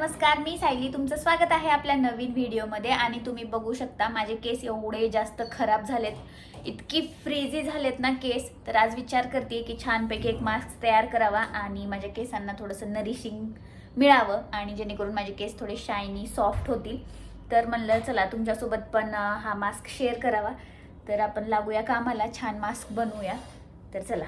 नमस्कार मी सायली. तुमचं स्वागत आहे आपल्या नवीन व्हिडिओमध्ये आणि तुम्ही बघू शकता माझे केस एवढे जास्त खराब झालेत. इतकी फ्रीझी झालेत ना केस. तर आज विचार करते की छानपैकी एक मास्क तयार करावा आणि माझ्या केसांना थोडंसं नरिशिंग मिळावं आणि जेणेकरून माझे केस थोडे शायनी सॉफ्ट होतील. तर म्हणलं चला तुमच्यासोबत पण हा मास्क शेअर करावा. तर आपण लागूया कामाला छान मास्क बनवूया. तर चला.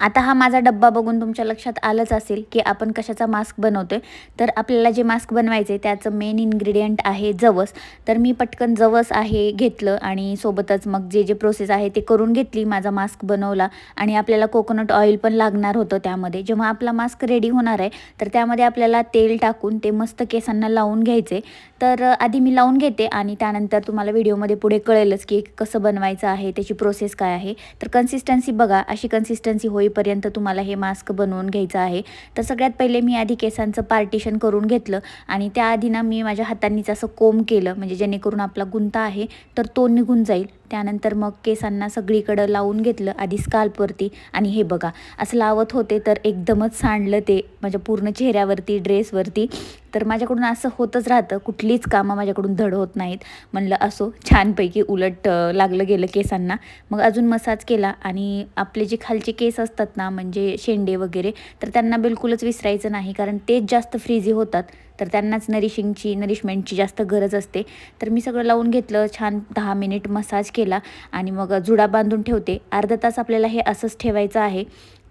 आता हा माझा डब्बा बघून तुमच्या लक्षात आलंच असेल की आपण कशाचा मास्क बनवतोय. तर आपल्याला जे मास्क बनवायचे आहे त्याचं मेन इन्ग्रेडियंट आहे जवस. तर मी पटकन जवस आहे घेतलं आणि सोबतच मग जे जे प्रोसेस आहे ते करून घेतली माझा मास्क बनवला आणि आपल्याला कोकोनट ऑइल पण लागणार होतं त्यामध्ये. जेव्हा आपला मास्क रेडी होणार आहे तर त्यामध्ये आपल्याला तेल टाकून ते मस्त केसांना लावून घ्यायचे तर आधी मी लावून घेते आणि त्यानंतर तुम्हाला व्हिडिओमध्ये पुढे कळेलच की कसं बनवायचं आहे त्याची प्रोसेस काय आहे. तर कन्सिस्टन्सी बघा अशी कन्सिस्टन्सी होईल होईपर्यंत तुम्हाला हे मास्क बनवून घ्यायचं आहे. तर सगळ्यात पहिले मी आधी केसांचं पार्टिशन करून घेतलं आणि त्याआधी ना मी माझ्या हातांनीच असं कोंब केलं. म्हणजे जेणेकरून आपला गुंता आहे तर तो निघून जाईल. त्यानंतर मग केसांना सगळीकडं लावून घेतलं आधी स्काल्पवरती आणि हे बघा असं लावत होते तर एकदमच सांडलं ते माझ्या पूर्ण चेहऱ्यावरती ड्रेसवरती. तर माझ्याकडून असं होतच राहतं कुठलीच कामं माझ्याकडून धड होत नाहीत. म्हणलं असो छानपैकी उलट लागलं गेलं केसांना. मग अजून मसाज केला आणि आपले जे खालचे केस असतात ना म्हणजे शेंडे वगैरे तर त्यांना बिलकुलच विसरायचं नाही कारण तेच जास्त फ्रीझी होतात. तर त्यांनाच नरिशिंगची नरिशमेंटची जास्त गरज असते. तर मी सगळं लावून घेतलं छान दहा मिनिट मसाज केला आणि मग जुडा बांधून ठेवते. अर्धा तास आपल्याला हे असंच ठेवायचं आहे.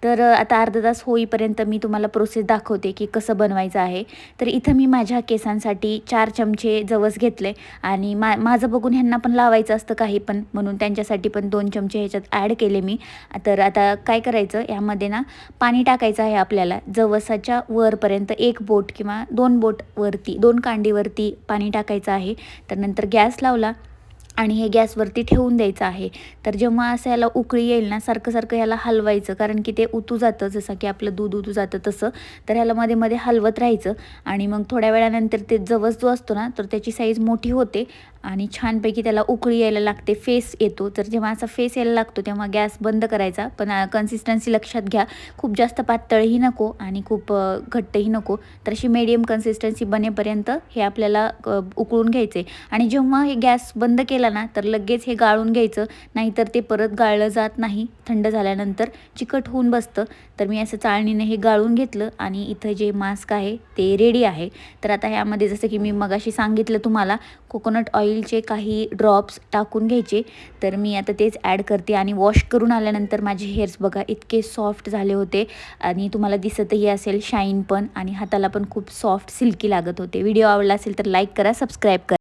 तर आता अर्धा तास होईपर्यंत मी तुम्हाला प्रोसेस दाखवते की कसं बनवायचं आहे. तर इथं मी माझ्या केसांसाठी चार चमचे जवस घेतले आणि मा माझं बघून ह्यांना पण लावायचं असतं काही पण म्हणून त्यांच्यासाठी पण दोन चमचे ह्याच्यात ॲड केले मी. तर आता काय करायचं यामध्ये ना पाणी टाकायचं आहे आपल्याला. जवसाच्या वरपर्यंत एक बोट किंवा दोन बोटवरती दोन कांडीवरती पाणी टाकायचं आहे. तर नंतर गॅस लावला. आणि हे गॅसवरती ठेवून द्यायचं आहे. तर जेव्हा असं याला उकळी येईल ना सारखं सारखं ह्याला हलवायचं. कारण की ते उतू जातं जसं की आपलं दूध उतू जातं तसं. तर ह्याला मध्ये मध्ये हलवत राहायचं. आणि मग थोड्या वेळानंतर ते जवस जो असतो ना तर त्याची साईज मोठी होते. आणि छानपैकी त्याला उकळी यायला लागते फेस येतो. तर जेव्हा असा फेस यायला लागतो तेव्हा गॅस बंद करायचा. पण कन्सिस्टन्सी लक्षात घ्या. खूप जास्त पातळही नको आणि खूप घट्टही नको. तर अशी मीडियम कन्सिस्टन्सी बनेपर्यंत हे आपल्याला उकळून घ्यायचे आणि जेव्हा हे गॅस बंद केला ना तर लगेच हे गाळून घ्यायचं. नाहीतर ते परत गाळलं जात नाही. थंड झाल्यानंतर चिकट होऊन बसतं. तर मी असं चाळणीने हे गाळून घेतलं आणि इथं जे मास्क आहे ते रेडी आहे. तर आता ह्यामध्ये जसं की मी मगाशी सांगितलं तुम्हाला कोकोनट ऑइलचे काही ड्रॉप्स टाकून घ्यायचे. तर मी आता तेच ॲड करते आणि वॉश करून आल्यानंतर माझे हेअर्स बघा इतके सॉफ्ट झाले होते. आणि तुम्हाला दिसतही असेल शाईन पण आणि हाताला पण खूप सॉफ्ट सिल्की लागत होते. व्हिडिओ आवडला असेल तर लाईक करा सबस्क्राईब करा.